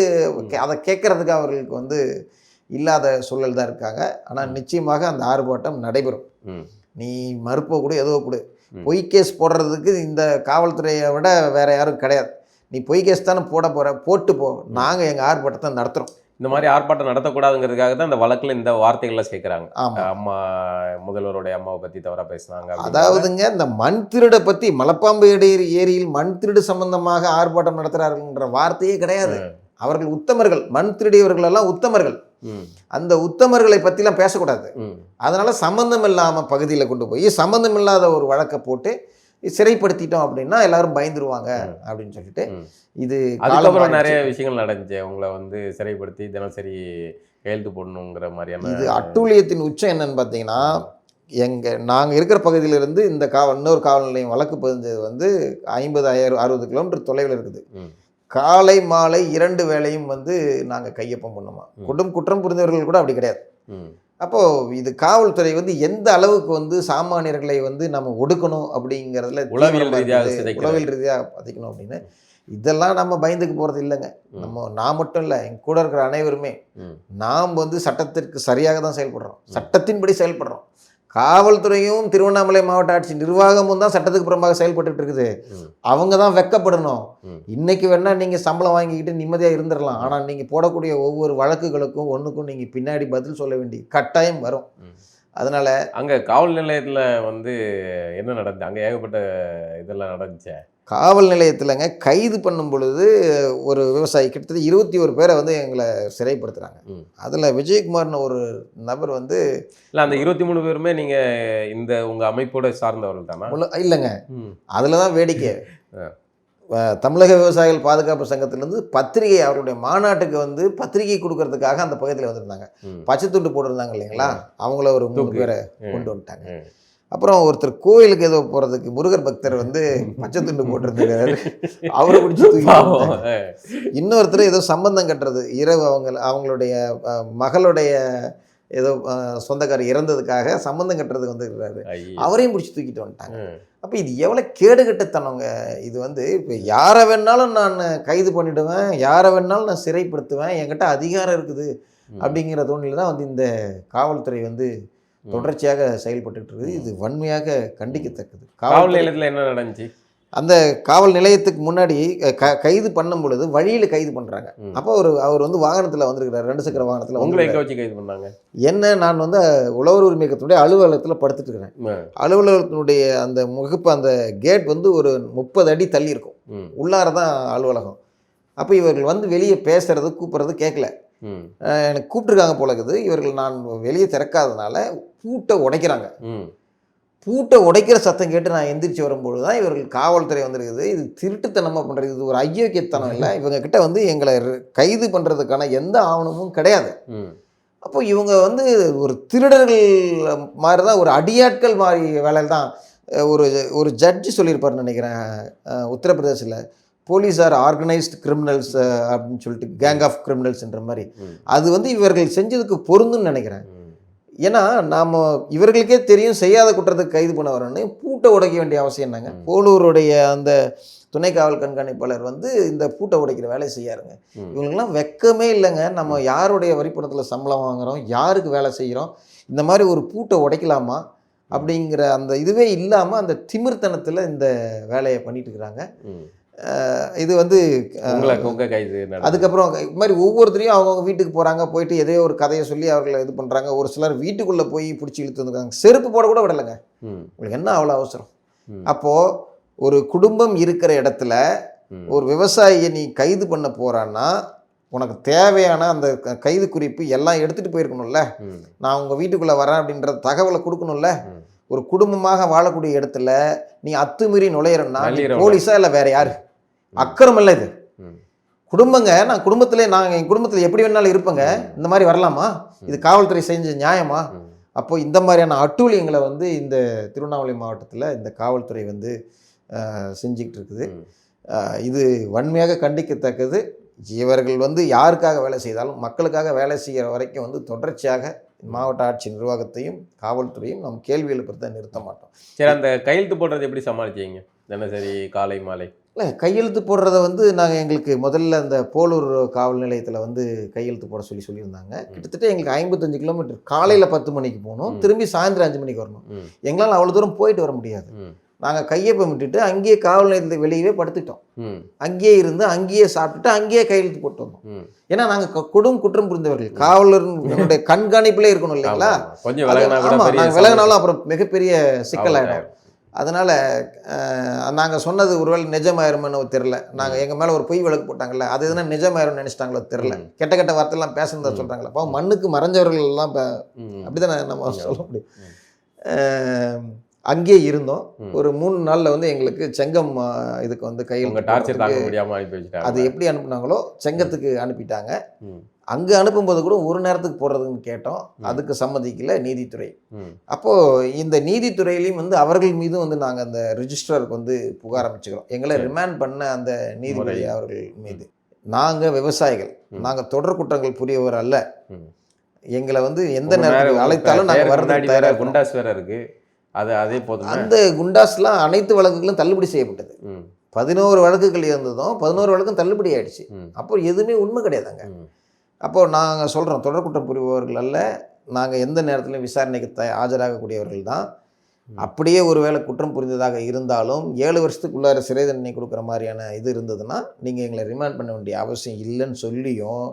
அதை கேட்கறதுக்கு அவர்களுக்கு வந்து இல்லாத சூழல் தான் இருக்காங்க. ஆனால் நிச்சயமாக அந்த ஆர்ப்பாட்டம் நடைபெறும். நீ மறுப்போ கூட ஏதோ கொடு. பொய் கேஸ் போடுறதுக்கு இந்த காவல்துறையை விட வேற யாரும் கிடையாது. நீ பொய் கேஸ் தானே போட போற போட்டு போ. நாங்கள் எங்கள் ஆர்ப்பாட்டத்தை நடத்துகிறோம் இந்த மாதிரி ஆர்ப்பாட்டம் நடத்தக்கூடாதுங்கிறதுக்காக தான் இந்த வழக்கில் இந்த வார்த்தைகள்லாம் சேர்க்குறாங்க. அம்மா முதல்வருடைய அம்மாவை பற்றி தவறாக பேசுனாங்க. அதாவதுங்க இந்த மண் திருடை பற்றி மலப்பாம்பு ஏரி ஏரியில் மண் திருடு சம்பந்தமாக ஆர்ப்பாட்டம் நடத்துகிறார்கள்ன்ற வார்த்தையே கிடையாது. அவர்கள் உத்தமர்கள் மண் திருடியவர்கள் எல்லாம் உத்தமர்கள் அந்த உத்தமர்களை பற்றிலாம் பேசக்கூடாது. அதனால சம்பந்தம் இல்லாமல் பகுதியில் கொண்டு போய் சம்பந்தம் இல்லாத ஒரு வழக்கை போட்டு சிறைப்படுத்திட்டோம் அப்படின்னா எல்லாரும் பயந்துருவாங்க. அப்படின்னு சொல்லிட்டு. இது அதுக்கப்புறம் நிறைய. விஷயங்கள் நடந்துச்சு உங்களை வந்து சிறைப்படுத்தி தினசரி கையெழுத்து போடணுங்கிற மாதிரியான இது அட்டூழியத்தின் உச்சம் என்னன்னு பார்த்தீங்கன்னா எங்க நாங்கள் இருக்கிற பகுதியிலிருந்து இந்த காவல் இன்னொரு காவல் நிலையம் வழக்கு பதிஞ்சது வந்து ஐம்பது ஆயிரம் அறுபது கிலோமீட்டர் தொலைவில் இருக்குது. காலை மாலை இரண்டு வேளையும் வந்து நாங்கள் கையொப்பம் பண்ணோமா. குடும் குற்றம் புரிந்தவர்கள் கூட அப்படி கிடையாது அப்போது இது காவல்துறை வந்து எந்த அளவுக்கு வந்து சாமானியர்களை வந்து நம்ம ஒடுக்கணும் அப்படிங்கிறதுல உளவியல் ரீதியாக. உளவியல் ரீதியாக பதிக்கணும் அப்படின்னு. இதெல்லாம் நம்ம பயந்துக்கு போகிறது இல்லைங்க. நம்ம நான் மட்டும் இல்லை என் கூட இருக்கிற அனைவருமே நாம் வந்து சட்டத்திற்கு சரியாக தான் செயல்படுறோம் சட்டத்தின்படி செயல்படுறோம். காவல்துறையும் திருவண்ணாமலை மாவட்ட ஆட்சி நிர்வாகமும் தான் சட்டத்துக்கு புறம்பாக செயல்பட்டுட்டு இருக்குது. அவங்க தான் வெக்கப்படணும். இன்னைக்கு வேணா நீங்க சம்பளம் வாங்கிக்கிட்டு நிம்மதியாக இருந்துடலாம் ஆனால் நீங்க போடக்கூடிய ஒவ்வொரு வழக்குகளுக்கும் ஒன்றுக்கும் நீங்க பின்னாடி பதில் சொல்ல வேண்டிய கட்டாயம் வரும். அதனால அங்க காவல் நிலையத்துல வந்து என்ன நடந்துச்சு? அங்க ஏகப்பட்ட இதெல்லாம் நடந்துச்சே? காவல் நிலையத்திலங்க கைது பண்ணும் பொழுது ஒரு விவசாயி கிட்டத்தட்ட இருபத்தி ஒரு பேரை வந்து எங்களை சிறைப்படுத்துறாங்க. ம். அதுல விஜயகுமார்னு ஒரு நபர் வந்து இல்ல அந்த இருபத்தி மூணு பேருமே நீங்க இந்த உங்க அமைப்போட சார்ந்தவர்கள் தானா? இல்லைங்க. அதில் தான் வேடிக்கை. தமிழக விவசாயிகள் பாதுகாப்பு சங்கத்திலேருந்து பத்திரிகை அவருடைய மாநாட்டுக்கு வந்து பத்திரிகை கொடுக்கறதுக்காக அந்த பகுதியில் வந்திருந்தாங்க பச்சை துண்டு போட்டிருந்தாங்க இல்லைங்களா அவங்கள ஒரு மூணு. பேரை. கொண்டு வந்துட்டாங்க. அப்புறம் ஒருத்தர் கோயிலுக்கு ஏதோ போகிறதுக்கு முருகர் பக்தர் வந்து பச்சை துண்டு போட்டிருந்தாரு அவரை பிடிச்சி. இன்னொருத்தர் ஏதோ சம்பந்தம் கட்டுறது இரவு அவங்க அவங்களுடைய மகளுடைய ஏதோ சொந்தக்காரர் இறந்ததுக்காக சம்பந்தம் கட்டுறதுக்கு வந்துருக்கிறாரு. அவரையும் பிடிச்சி தூக்கிட்டு வந்துட்டாங்க. அப்போ இது எவ்வளோ கேடுகட்டத்தனங்க? இது வந்து இப்போ யாரை வேணாலும் நான் கைது பண்ணிடுவேன் யாரை வேணாலும் நான் சிறைப்படுத்துவேன் என்கிட்ட அதிகாரம் இருக்குது. அப்படிங்கிற தோணில தான் வந்து இந்த காவல்துறை வந்து. தொடர்ச்சியாக செயல்பட்டுட்டு இருக்குது. இது வன்மையாக கண்டிக்கத்தக்கது. காவல் நிலையத்துல என்ன நடந்துச்சு? அந்த காவல் நிலையத்துக்கு முன்னாடி க கைது பண்ணும் பொழுது வழியில் கைது பண்ணுறாங்க. அப்போ அவர் அவர் வந்து வாகனத்தில் வந்திருக்கிறார் ரெண்டு சக்கர வாகனத்தில் உங்களை வச்சு கைது பண்ணாங்க? என்ன நான் வந்து உழவர் உரிமை இயக்கத்தினுடைய அலுவலகத்தில் படுத்துட்டு இருக்கிறேன். அலுவலகத்தினுடைய அந்த முகப்பு அந்த கேட் வந்து ஒரு முப்பது அடி தள்ளி இருக்கும். உள்ளார தான் அலுவலகம். அப்போ இவர்கள் வந்து வெளியே பேசுறது கூப்பிட்றது கேட்கல எனக்கு கூப்பிட்டுருக்காங்க போல இருக்குது. இவர்கள் நான் வெளியே திறக்காதனால பூட்டை உடைக்கிறாங்க. பூட்டை உடைக்கிற சத்தம் கேட்டு நான் எந்திரிச்சு வரும்பொழுது தான் இவர்கள் காவல்துறை வந்திருக்குது. இது திருட்டுத்தனமாக பண்ணுறது இது ஒரு ஐயோக்கியத்தனம் இல்லை. இவங்க கிட்ட வந்து எங்களை கைது பண்ணுறதுக்கான எந்த ஆவணமும் கிடையாது. அப்போ இவங்க வந்து ஒரு திருடர்கள் மாதிரி தான் ஒரு அடியாட்கள் மாதிரி வேலையில் தான் ஒரு ஒரு ஜட்ஜி சொல்லியிருப்பாருன்னு நினைக்கிறேன். உத்தரப்பிரதேசில் போலீஸ் ஆர் ஆர்கனைஸ்டு கிரிமினல்ஸ் அப்படின்னு சொல்லிட்டு கேங் ஆஃப் கிரிமினல்ஸ்ன்ற மாதிரி. அது வந்து இவர்கள் செஞ்சதுக்கு பொருந்துன்னு நினைக்கிறேன். ஏன்னா நாம் இவர்களுக்கே தெரியும் செய்யாத குற்றத்துக்கு கைது பண்ண வரணும்னு பூட்டை உடைக்க வேண்டிய அவசியம் என்னங்க. போலூருடைய அந்த துணை காவல் கண்காணிப்பாளர் வந்து இந்த பூட்டை உடைக்கிற வேலையை செய்யாருங்க. இவங்களுக்குலாம் வெக்கமே இல்லைங்க. நம்ம யாருடைய வரிப்பணத்தில் சம்பளம் வாங்குறோம் யாருக்கு வேலை செய்கிறோம் இந்த மாதிரி ஒரு பூட்டை உடைக்கலாமா அப்படிங்கிற அந்த இதுவே இல்லாமல் அந்த திமிர்த்தனத்தில் இந்த வேலையை பண்ணிட்டு இருக்கிறாங்க. இது வந்து. அதுக்கப்புறம் இது மாதிரி ஒவ்வொருத்தரையும் அவங்கவுங்க வீட்டுக்கு போகிறாங்க போயிட்டு எதையோ ஒரு கதையை சொல்லி அவர்களை இது பண்ணுறாங்க ஒரு சிலர் வீட்டுக்குள்ளே போய் பிடிச்சி இழுத்து வந்துருக்காங்க செருப்பு போட கூட விடலைங்க. உங்களுக்கு என்ன அவ்வளோ அவசரம். அப்போது ஒரு குடும்பம் இருக்கிற இடத்துல. ஒரு விவசாயியை நீ கைது பண்ண போறான்னா உனக்கு தேவையான அந்த கைது குறிப்பு எல்லாம் எடுத்துகிட்டு போயிருக்கணும்ல. நான் உங்கள் வீட்டுக்குள்ளே வரேன் அப்படின்ற தகவலை கொடுக்கணும்ல. ஒரு குடும்பமாக வாழக்கூடிய இடத்துல நீ அத்துமீறி நுழையிறன்னா. போலீஸா இல்லை வேற யாரு? அக்கிரம் இல்லை இது. குடும்பங்க நான் குடும்பத்திலே நாங்கள் என் குடும்பத்தில் எப்படி வேணாலும் இருப்பேங்க. இந்த மாதிரி வரலாமா? இது காவல்துறை செஞ்ச நியாயமா. அப்போ இந்த மாதிரியான அட்டூழியங்களை வந்து இந்த திருவண்ணாமலை மாவட்டத்தில் இந்த காவல்துறை வந்து செஞ்சுக்கிட்டு இருக்குது. இது வன்மையாக கண்டிக்கத்தக்கது. இவர்கள் வந்து யாருக்காக வேலை செய்தாலும் மக்களுக்காக வேலை செய்கிற வரைக்கும் வந்து தொடர்ச்சியாக மாவட்ட ஆட்சி நிர்வாகத்தையும் காவல்துறையும் நம்ம கேள்வி எழுப்புறதை நிறுத்த மாட்டோம். சரி அந்த கையெழுத்து போடுறது எப்படி சமாளிச்சீங்க? தினசரி காலை மாலை? இல்லை கையெழுத்து போடுறத வந்து நாங்கள் எங்களுக்கு முதல்ல அந்த போலூர் காவல் நிலையத்தில் வந்து கையெழுத்து போட சொல்லி சொல்லியிருந்தாங்க. கிட்டத்தட்ட எங்களுக்கு ஐம்பத்தஞ்சு கிலோமீட்டர். காலையில் பத்து மணிக்கு போகணும். திரும்பி சாயந்தரம் அஞ்சு மணிக்கு வரணும். எங்களால் அவ்வளோ தூரம் போயிட்டு வர முடியாது. நாங்கள் கையப்பம் விட்டுட்டு அங்கேயே காவல் நிலையத்துக்கு வெளியவே படுத்துட்டோம். அங்கேயே இருந்து அங்கேயே சாப்பிட்டுட்டு அங்கேயே கையெழுத்து போட்டு வந்தோம். ஏன்னா நாங்கள் கொடும் குற்றம் புரிந்தவர்கள் காவலர்களுடைய கண்காணிப்பிலே இருக்கணும் இல்லைங்களா ஆமா, ஆமா. கொஞ்சம் அது- விலகினா கூட ஆமா, பெரிய நாங்க விலகினாலும் அப்புறம் மிகப்பெரிய சிக்கலாயிடும். அதனால அஹ், நாங்க சொன்னது ஒருவேளை நிஜமாயிருமோ தெரியல நாங்க எங்க மேல ஒரு பொய் வழக்கு போட்டாங்கல்ல அது எதுனா நிஜமாயிரும்னு நினைச்சிட்டாங்களோ தெரியல ம். கெட்ட கெட்ட வார்த்தைலாம் பேசுனதா ம். சொல்றாங்களா அப்போ மண்ணுக்கு மறைஞ்சவர்கள் எல்லாம் இப்ப ம். அப்படிதானே நம்ம. சொல்ல முடியும் அங்கேயே இருந்தோம். ஒரு மூணு நாள்ல வந்து எங்களுக்கு செங்கம் இதுக்கு வந்து கையில் டார்ச்சர் அது எப்படி அனுப்புனாங்களோ செங்கத்துக்கு அனுப்பிட்டாங்க. அங்க அனுப்பும்போது கூட ஒரு நேரத்துக்கு போடுறதுன்னு கேட்டோம். அதுக்கு சம்மதிக்கல நீதித்துறை. அப்போது இந்த நீதித்துறையிலையும் வந்து அவர்கள் மீதும் வந்து நாங்கள் அந்த ரிஜிஸ்டருக்கு வந்து புகார் அமைச்சுக்கிறோம் எங்களை. ரிமாண்ட் பண்ண அந்த நீதிபதி. அவர்கள் மீது நாங்கள் விவசாயிகள். நாங்கள் தொடர் குற்றங்கள் புரியவர் அல்ல. எங்களை வந்து எந்த நேரத்தில் அழைத்தாலும் நாங்கள் வேற தயாராக குண்டாஸ் வேற இருக்கு அது அதே போதுமா அந்த குண்டாஸ்லாம் அனைத்து வழக்குகளும் தள்ளுபடி செய்யப்பட்டது. பதினோரு வழக்குகள் இருந்ததும் பதினோரு வழக்கும் தள்ளுபடி ஆயிடுச்சு. அப்போ எதுவுமே உண்மை கிடையாதுங்க ம். அப்போ நாங்கள் சொல்கிறோம் தொடர் குற்றம் புரிபவர்கள் அல்ல நாங்கள் எந்த நேரத்திலும் விசாரணைக்கு த ஆஜராகக்கூடியவர்கள் தான். அப்படியே ஒருவேளை குற்றம் புரிந்ததாக இருந்தாலும் ஏழு வருஷத்துக்குள்ளார சிறை தண்டனை கொடுக்குற மாதிரியான இது இருந்ததுன்னா நீங்கள் எங்களை ரிமாண்ட் பண்ண வேண்டிய அவசியம் இல்லைன்னு சொல்லியும்.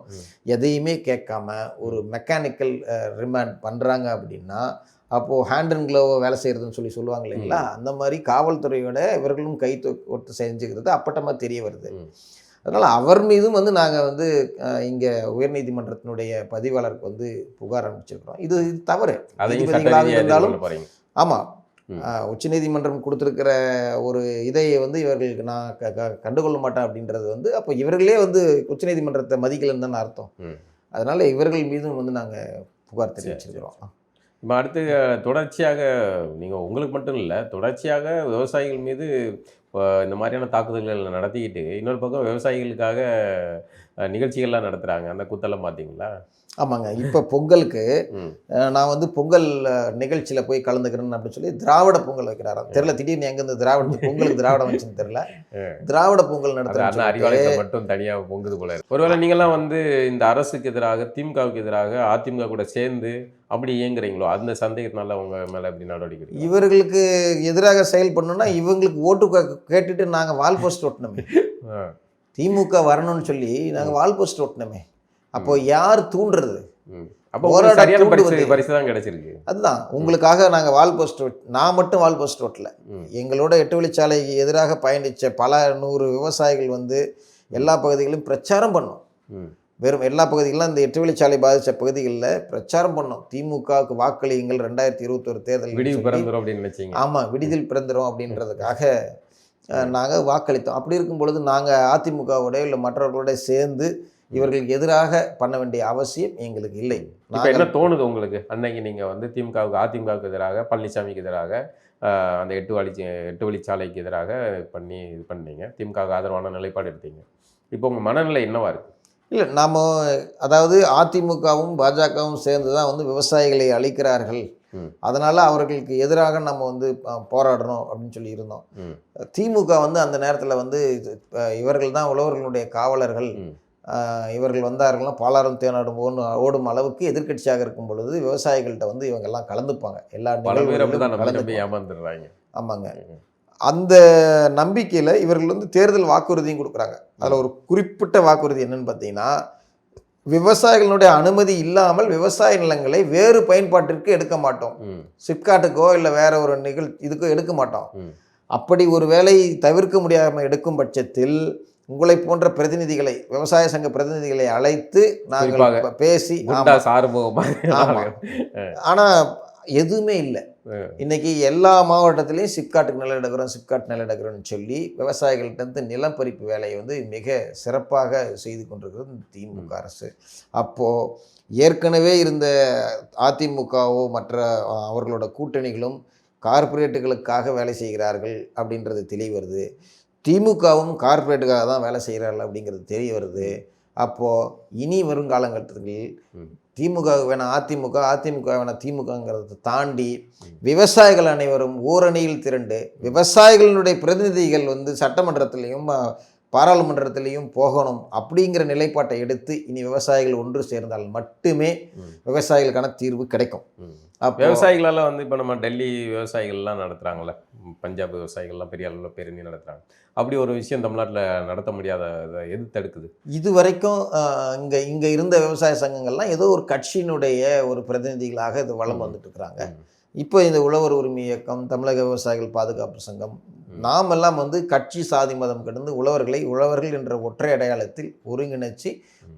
எதையுமே கேட்காம ஒரு மெக்கானிக்கல் ரிமாண்ட் பண்ணுறாங்க அப்படின்னா அப்போது ஹேண்ட் அண்ட் க்ளோவை வேலை செய்கிறதுன்னு சொல்லி சொல்லுவாங்க இல்லைங்களா? அந்த மாதிரி காவல்துறையோட இவர்களும் கை ஒத்து செஞ்சுக்கிறது அப்பட்டமாக தெரிய வருது. அதனால் அவர் மீதும் வந்து நாங்கள் வந்து இங்கே உயர்நீதிமன்றத்தினுடைய பதிவாளருக்கு வந்து புகார் அனுப்பிச்சிருக்கிறோம். இது தவறு. இருந்தாலும் ஆமாம். உச்சநீதிமன்றம் கொடுத்துருக்கிற ஒரு இதை வந்து இவர்களுக்கு நான் க க- கண்டுகொள்ள மாட்டேன் அப்படின்றது வந்து அப்போ இவர்களே வந்து உச்சநீதிமன்றத்தை மதிக்கலைன்னு தானே அர்த்தம். அதனால் இவர்கள் மீதும் வந்து நாங்கள் புகார் தெரிவிச்சிருக்கிறோம். இப்போ அடுத்து தொடர்ச்சியாக நீங்கள் உங்களுக்கு மட்டும் இல்லை தொடர்ச்சியாக விவசாயிகள் மீது இந்த மாதிரியான தாக்குதல்கள் நடத்திக்கிட்டு இன்னொரு பக்கம் விவசாயிகளுக்காக நிகழ்ச்சிகள்லாம் நடத்துகிறாங்க அந்த கூத்தெல்லாம் பார்த்தீங்களா? ஆமாங்க. இப்போ பொங்கலுக்கு நான் வந்து பொங்கல் நிகழ்ச்சியில் போய் கலந்துக்கிறேன்னு அப்படின்னு சொல்லி திராவிட பொங்கல் வைக்கிறாராம். தெரில திடீர்னு எங்கேருந்து திராவிட பொங்கலுக்கு திராவிடம் வந்துச்சுன்னு தெரில திராவிட பொங்கல் நடத்துறேன்னு அறிவாலயத்தை மட்டும் தனியாக பொங்குது போல. ஒருவேளை நீங்களாம் வந்து இந்த அரசுக்கு எதிராக திமுகவுக்கு எதிராக அதிமுக கூட சேர்ந்து அப்படி இயங்குறீங்களோ? அந்த சந்தேகத்தினால உங்க மேல எப்படி நடவடிக்கை? இவர்களுக்கு எதிராக செயல்படணும்னா இவங்களுக்கு ஓட்டு கேட்டுட்டு நாங்கள் வால் போஸ்ட் ஓட்டணுமே. திமுக வரணும்னு சொல்லி நாங்கள் வால் போஸ்ட் ஓட்டணுமே. அப்போ யார் தூண்டுறது? கிடைச்சிருக்கு. அதுதான். உங்களுக்காக நாங்கள் வால் போஸ்ட் நான் மட்டும் வால் போஸ்ட் ஓட்டல. எங்களோட எட்டு வழிச்சாலைக்கு எதிராக பயணித்த பல நூறு விவசாயிகள் வந்து எல்லா பகுதிகளிலும் பிரச்சாரம் பண்ணோம். வெறும் எல்லா பகுதிகளிலும் அந்த எட்டு வழிச்சாலை பாதித்த பகுதிகளில் பிரச்சாரம் பண்ணோம். திமுகவுக்கு வாக்களியுங்கள் ரெண்டாயிரத்தி இருபத்தொரு தேர்தல் விடிவு பிறந்துரும் அப்படின்னு நினைச்சீங்க. ஆமாம் விடுதல் பிறந்துரும் அப்படின்றதுக்காக நாங்கள் வாக்களித்தோம். அப்படி இருக்கும் பொழுது நாங்கள் அதிமுகவோட இல்லை மற்றவர்களோட சேர்ந்து இவர்களுக்கு எதிராக பண்ண வேண்டிய அவசியம் எங்களுக்கு இல்லை. என்ன தோணுது உங்களுக்கு? அன்னைக்கு நீங்க வந்து திமுகவுக்கு அதிமுகவுக்கு எதிராக பழனிசாமிக்கு எதிராக அந்த எட்டு வழி எட்டு வழிச்சாலைக்கு எதிராக பண்ணி இது பண்ணீங்க. திமுகவுக்கு ஆதரவான நிலைப்பாடு எடுத்தீங்க. இப்போ உங்க மனநிலை என்னவா இருக்கு? இல்லை நாம் அதாவது அதிமுகவும் பாஜகவும் சேர்ந்து தான் வந்து விவசாயிகளை அழிக்கிறார்கள். அதனால் அவர்களுக்கு எதிராக நம்ம வந்து போராடணும் அப்படின்னு சொல்லி இருந்தோம். திமுக வந்து அந்த நேரத்தில் வந்து இவர்கள் தான் உழவர்களுடைய காவலர்கள். இவர்கள் வந்தார்கள்னா பாலாரம் தேனாடும் ஓடும் ஓடும் அளவுக்கு எதிர்க்கட்சியாக இருக்கும் பொழுது விவசாயிகள்கிட்ட வந்து இவங்கெல்லாம் கலந்துப்பாங்க எல்லா. ஏமாந்துடுறாங்க ஆமாங்க. அந்த நம்பிக்கையில் இவர்கள் வந்து தேர்தல் வாக்குறுதியும் கொடுக்குறாங்க அதில் ஒரு குறிப்பிட்ட வாக்குறுதி என்னன்னு பார்த்தீங்கன்னா விவசாயிகளுடைய அனுமதி இல்லாமல் விவசாய நிலங்களை வேறு பயன்பாட்டிற்கு எடுக்க மாட்டோம். சிப்காட்டுக்கோ இல்லை வேற ஒரு நிகழ் இதுக்கோ எடுக்க மாட்டோம். அப்படி ஒரு வேலை தவிர்க்க முடியாமல் எடுக்கும் பட்சத்தில் உங்களை போன்ற பிரதிநிதிகளை விவசாய சங்க பிரதிநிதிகளை அழைத்து நாங்கள் பேசி. ஆனால் எதுவுமே இல்லை. இன்னைக்கு எல்லா மாவட்டத்திலையும் சிப்காட்டுக்கு நிலம் எடுக்கிறோம் சிப்காட் நிலம் எடுக்கிறோம்னு சொல்லி விவசாயிகள்ட்ட இருந்து நிலம் பறிப்பு வேலையை வந்து மிக சிறப்பாக செய்து கொண்டிருக்கிறது திமுக அரசு. அப்போது ஏற்கனவே இருந்த அதிமுகவோ மற்ற அவர்களோட கூட்டணிகளும் கார்ப்பரேட்டுகளுக்காக வேலை செய்கிறார்கள் அப்படின்றது தெரிய வருது. திமுகவும் கார்ப்பரேட்டுக்காக தான் வேலை செய்கிறார்கள் அப்படிங்கிறது தெரிய வருது அப்போது இனி வருங்காலங்கட்டத்தில் ம். திமுக வேணாம் அதிமுக அதிமுக வேணாம் திமுகங்கிறத தாண்டி விவசாயிகள் அனைவரும் ஓரணியில் திரண்டு விவசாயிகளுடைய பிரதிநிதிகள் வந்து சட்டமன்றத்திலையும் பாராளுமன்றத்திலையும் போகணும் அப்படிங்கிற நிலைப்பாட்டை எடுத்து இனி விவசாயிகள் ஒன்று சேர்ந்தால் மட்டுமே. விவசாயிகளுக்கான தீர்வு கிடைக்கும் விவசாயிகளெல்லாம் வந்து இப்போ நம்ம டெல்லி விவசாயிகள்லாம் நடத்துகிறாங்களே பஞ்சாப் விவசாயிகள்லாம் பெரிய அளவில் பேரணி நடத்துகிறாங்க அப்படி ஒரு விஷயம் தமிழ்நாட்டில் நடத்த முடியாத எது தடுக்குது இது வரைக்கும் இங்கே இங்கே இருந்த விவசாய சங்கங்கள்லாம் ஏதோ ஒரு கட்சியினுடைய ஒரு பிரதிநிதிகளாக இது வளம். வந்துட்டு இருக்கிறாங்க. இப்போ இந்த உழவர் உரிமை இயக்கம் தமிழக விவசாயிகள் பாதுகாப்பு சங்கம் ம். நாம் எல்லாம் வந்து கட்சி சாதி மதம் கடந்து உழவர்களை உழவர்கள் என்ற ஒற்றை அடையாளத்தில் ஒருங்கிணைச்சு.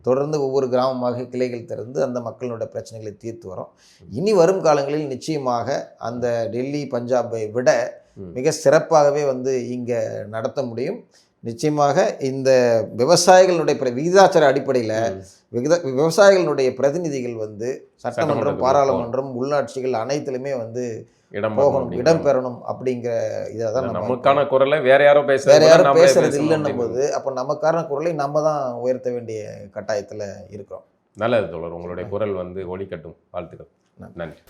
தொடர்ந்து ஒவ்வொரு கிராமமாக கிளைகள் திறந்து அந்த மக்களோட பிரச்சனைகளை தீர்த்து வரோம். இனி வரும் காலங்களில் நிச்சயமாக அந்த டெல்லி பஞ்சாபை விட. மிக சிறப்பாகவே வந்து இங்கே நடத்த முடியும். நிச்சயமாக இந்த விவசாயிகளுடைய விகிதாச்சார அடிப்படையில். விகித விவசாயிகளுடைய பிரதிநிதிகள் வந்து சட்டமன்றம் பாராளுமன்றம் உள்ளாட்சிகள் அனைத்திலுமே வந்து இடம் போகணும் இடம் பெறணும் அப்படிங்கிற இதை தான் நமக்கான குரலை வேற யாரோ பேச வேற யாரும் பேசுறது இல்லைன்னும் போது அப்போ நமக்கான குரலை நம்ம தான் உயர்த்த வேண்டிய கட்டாயத்தில் இருக்கிறோம். நல்லது தோழர் உங்களுடைய குரல் வந்து ஒலிக்கட்டும். வாழ்த்துக்கள். நன்றி.